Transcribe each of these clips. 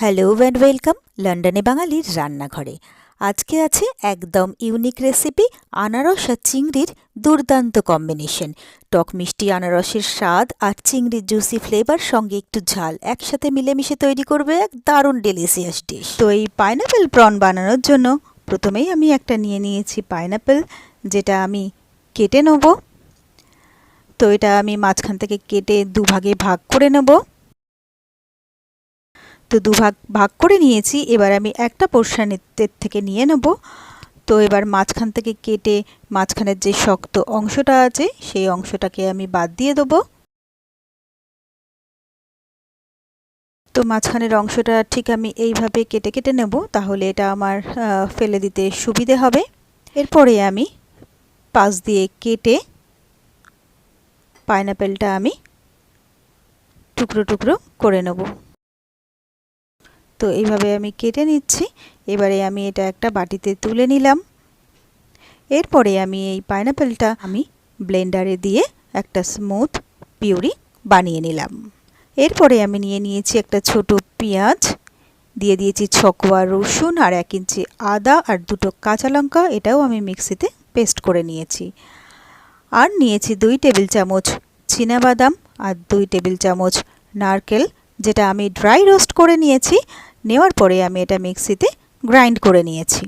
Hello and welcome লন্ডনে বাঙালির রান্নাঘরে। আজকে আছে একদম ইউনিক রেসিপি আনারস আর চিংড়ির দুর্দান্ত কম্বিনেশন টক মিষ্টি, আনারসের স্বাদ আর চিংড়ির জুসি ফ্লেভার সঙ্গে একটু ঝাল একসাথে মিলেমিশে তৈরি করবে এক দারুণ ডেলিসিয়াস ডিশ তো এই পাইনাপেল প্রন বানানোর জন্য প্রথমেই আমি একটা নিয়ে নিয়েছি পাইনাপেল যেটা আমি কেটে নেব। তো এটা আমি মাঝখান থেকে কেটে দুভাগে ভাগ করে নেব। তো দুভাগ ভাগ করে নিয়েছি। এবার আমি একটা পোর্শনের থেকে নিয়ে নেব। তো এবার মাঝখান থেকে কেটে মাঝখানের যে শক্ত অংশটা আছে, সেই অংশটাকে আমি বাদ দিয়ে দেবো। তো মাঝখানের অংশটা ঠিক আমি এইভাবে কেটে কেটে নেব। তাহলে এটা আমার ফেলে দিতে সুবিধে হবে। এরপরে আমি পাশ দিয়ে কেটে পাইনাপেলটা আমি টুকরো টুকরো করে নেব। তো এইভাবে আমি কেটে নিচ্ছি। এবারে আমি এটা একটা বাটিতে তুলে নিলাম। এরপরে আমি এই পাইনাপেলটা আমি ব্লেন্ডারে দিয়ে একটা স্মুথ পিউরি বানিয়ে নিলাম। এরপরে আমি নিয়ে নিয়েছি একটা ছোট পেঁয়াজ, দিয়ে দিয়েছি ছকোয়া রসুন আর এক ইঞ্চি আদা আর দুটো কাঁচা লঙ্কা, এটাও আমি মিক্সিতে পেস্ট করে নিয়েছি। আর নিয়েছি দুই টেবিল চামচ বাদাম আর দুই টেবিল চামচ নারকেল, যেটা আমি ড্রাই রোস্ট করে নিয়েছি। নেওয়ার পরে আমি এটা মিক্সিতে গ্রাইন্ড করে নিয়েছি।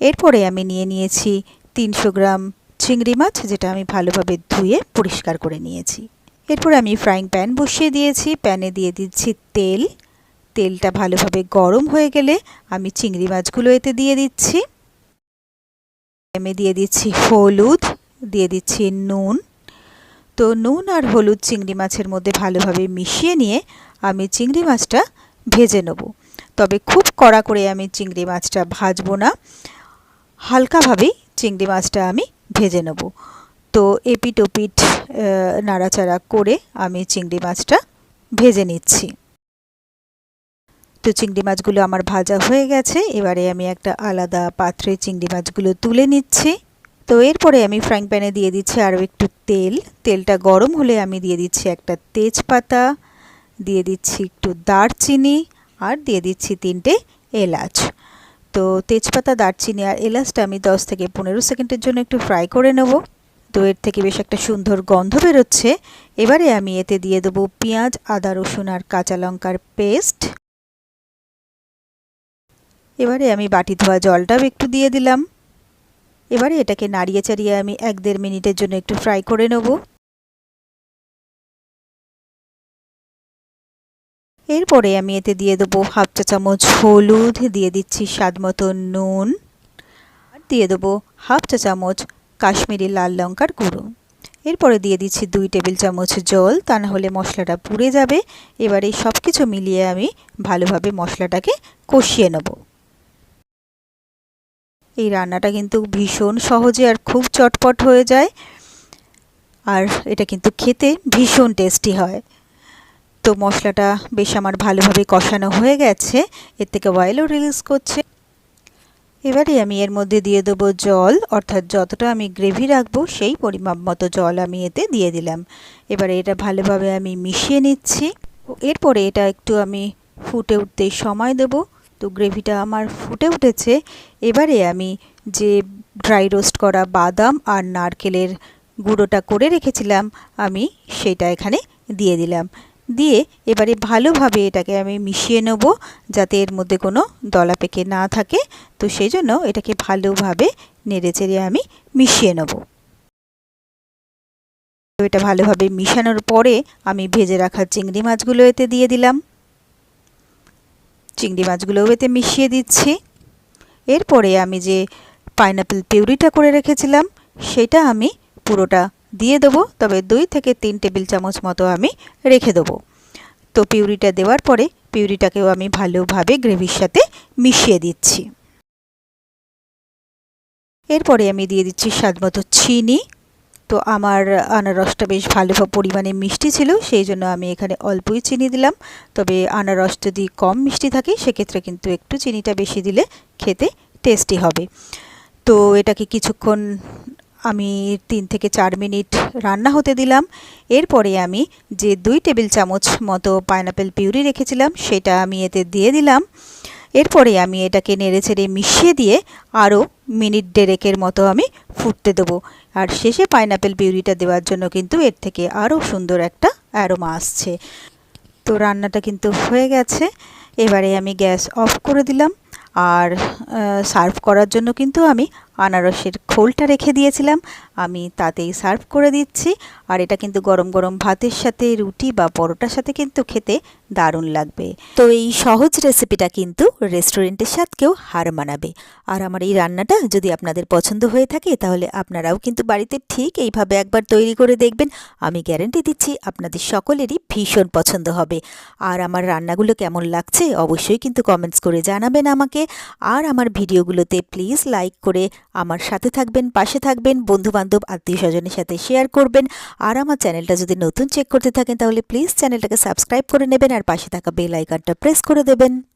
এরপরে আমি নিয়ে নিয়েছি তিনশো গ্রাম চিংড়ি মাছ, যেটা আমি ভালোভাবে ধুয়ে পরিষ্কার করে নিয়েছি। এরপর আমি ফ্রাইং প্যান বসিয়ে দিয়েছি। প্যানে দিয়ে দিচ্ছি তেল। তেলটা ভালোভাবে গরম হয়ে গেলে আমি চিংড়ি মাছগুলো এতে দিয়ে দিচ্ছি। আমি দিয়ে দিচ্ছি হলুদ, দিয়ে দিচ্ছি নুন। তো নুন আর হলুদ চিংড়ি মাছের মধ্যে ভালোভাবে মিশিয়ে নিয়ে আমি চিংড়ি মাছটা ভেজে নেব। তবে খুব কড়া করে আমি চিংড়ি মাছটা ভাজবো না। হালকাভাবেই চিংড়ি মাছটা আমি ভেজে নেব। তো এপিট ওপিট নাড়াচাড়া করে আমি চিংড়ি মাছটা ভেজে নিচ্ছি। তো চিংড়ি মাছগুলো আমার ভাজা হয়ে গেছে। এবারে আমি একটা আলাদা পাত্রে চিংড়ি মাছগুলো তুলে নিচ্ছি। তো এরপরে আমি ফ্রাইং প্যানে দিয়ে দিচ্ছি আরও একটু তেল। তেলটা গরম হলে আমি দিয়ে দিচ্ছি একটা তেজপাতা। দিয়ে দিচ্ছি একটু দারচিনি আর দিয়ে দিচ্ছি তিনটে এলাচ। তো তেজপাতা, দারচিনি আর এলাচটা আমি দশ থেকে পনেরো সেকেন্ডের জন্য একটু ফ্রাই করে নেব। তো এর থেকে বেশ একটা সুন্দর গন্ধ বেরোচ্ছে। এবারে আমি এতে দিয়ে দেবো পেঁয়াজ, আদা, রসুন আর কাঁচা লঙ্কার পেস্ট। এবারে আমি বাটি ধোয়া জলটাও একটু দিয়ে দিলাম। এবারে এটাকে নাড়িয়ে চাড়িয়ে আমি এক দেড় মিনিটের জন্য একটু ফ্রাই করে নেব। এরপরে আমি এতে দিয়ে দেবো হাফ চা চামচ হলুদ, দিয়ে দিচ্ছি স্বাদ মতো নুন, আর দিয়ে দেবো হাফ চা চামচ কাশ্মীরি লাল লঙ্কার গুঁড়ো। এরপরে দিয়ে দিচ্ছি দুই টেবিল চামচ জল, তা না হলে মশলাটা পুড়ে যাবে। এবার এই সব কিছু মিলিয়ে আমি ভালোভাবে মশলাটাকে কষিয়ে নেব। এই রান্নাটা কিন্তু ভীষণ সহজে আর খুব চটপট হয়ে যায়। আর এটা কিন্তু খেতে ভীষণ টেস্টি হয়। তো মশলাটা বেশ আমার ভালোভাবে কষানো হয়ে গেছে। এর থেকে অয়েলও রিলিজ করছে। এবারে আমি এর মধ্যে দিয়ে দেবো জল। অর্থাৎ যতটা আমি গ্রেভি রাখব, সেই পরিমাপ মতো জল আমি এতে দিয়ে দিলাম। এবারে এটা ভালোভাবে আমি মিশিয়ে নিচ্ছি। এরপরে এটা একটু আমি ফুটে উঠতে সময় দেব। তো গ্রেভিটা আমার ফুটে উঠেছে। এবারে আমি যে ড্রাই রোস্ট করা বাদাম আর নারকেলের গুঁড়োটা করে রেখেছিলাম, আমি সেটা এখানে দিয়ে দিলাম। দিয়ে এবারে ভালোভাবে এটাকে আমি মিশিয়ে নেব যাতে এর মধ্যে কোনো দলা পেকে না থাকে। তো সেই জন্য এটাকে ভালোভাবে নেড়ে চেড়ে আমি মিশিয়ে নেব। এটা ভালোভাবে মিশানোর পরে আমি ভেজে রাখা চিংড়ি মাছগুলো এতে দিয়ে দিলাম। চিংড়ি মাছগুলোও এতে মিশিয়ে দিচ্ছি। এরপরে আমি যে পাইনাপেল পিউরিটা করে রেখেছিলাম, সেটা আমি পুরোটা দিয়ে দেবো, তবে দুই থেকে তিন টেবিল চামচ মতো আমি রেখে দেবো। তো পিউরিটা দেওয়ার পরে পিউরিটাকেও আমি ভালোভাবে গ্রেভির সাথে মিশিয়ে দিচ্ছি। এরপরে আমি দিয়ে দিচ্ছি স্বাদ মতো চিনি। তো আমার আনারসটা বেশ ভালো পরিমাণে মিষ্টি ছিল, সেই জন্য আমি এখানে অল্পই চিনি দিলাম। তবে আনারস যদি কম মিষ্টি থাকে, সেক্ষেত্রে কিন্তু একটু চিনিটা বেশি দিলে খেতে টেস্টি হবে। তো এটাকে কিছুক্ষণ আমি তিন থেকে চার মিনিট রান্না হতে দিলাম। এরপরে আমি যে দুই টেবিল চামচ মতো পাইনাপেল পিউরি রেখেছিলাম, সেটা আমি এতে দিয়ে দিলাম। এরপরে আমি এটাকে নেড়ে ছেড়ে মিশিয়ে দিয়ে আরও মিনিট ডেরেকের মতো আমি ফুটতে দেবো। আর শেষে পাইনাপেল পিউরিটা দেওয়ার জন্য কিন্তু এর থেকে আরও সুন্দর একটা অ্যারোমা আসছে। তো রান্নাটা কিন্তু হয়ে গেছে। এবারে আমি গ্যাস অফ করে দিলাম। আর সার্ভ করার জন্য কিন্তু আমি আনারসের খোলটা রেখে দিয়েছিলাম। আমি তাতেই সার্ভ করে দিচ্ছি। আর এটা কিন্তু গরম গরম ভাতের সাথে, রুটি বা পরোটার সাথে কিন্তু খেতে দারুণ লাগবে। তো এই সহজ রেসিপিটা কিন্তু রেস্টুরেন্টের স্বাদকেও হার মানাবে। আর আমার এই রান্নাটা যদি আপনাদের পছন্দ হয়ে থাকে, তাহলে আপনারাও কিন্তু বাড়িতে ঠিক এইভাবে একবার তৈরি করে দেখবেন। আমি গ্যারেন্টি দিচ্ছি, আপনাদের সকলেরই ভীষণ পছন্দ হবে। আর আমার রান্নাগুলো কেমন লাগছে, অবশ্যই কিন্তু কমেন্টস করে জানাবেন আমাকে। আর আমার ভিডিওগুলোতে প্লিজ লাইক করে আমার সাথে থাকবেন, পাশে থাকবেন, বন্ধুবান্ধব আত্মীয় স্বজনের সাথে শেয়ার করবেন। আর আমার চ্যানেলটা যদি নতুন চেক করতে থাকেন, তাহলে প্লিজ চ্যানেলটাকে সাবস্ক্রাইব করে নেবেন আর পাশে থাকা বেল আইকনটা প্রেস করে দেবেন।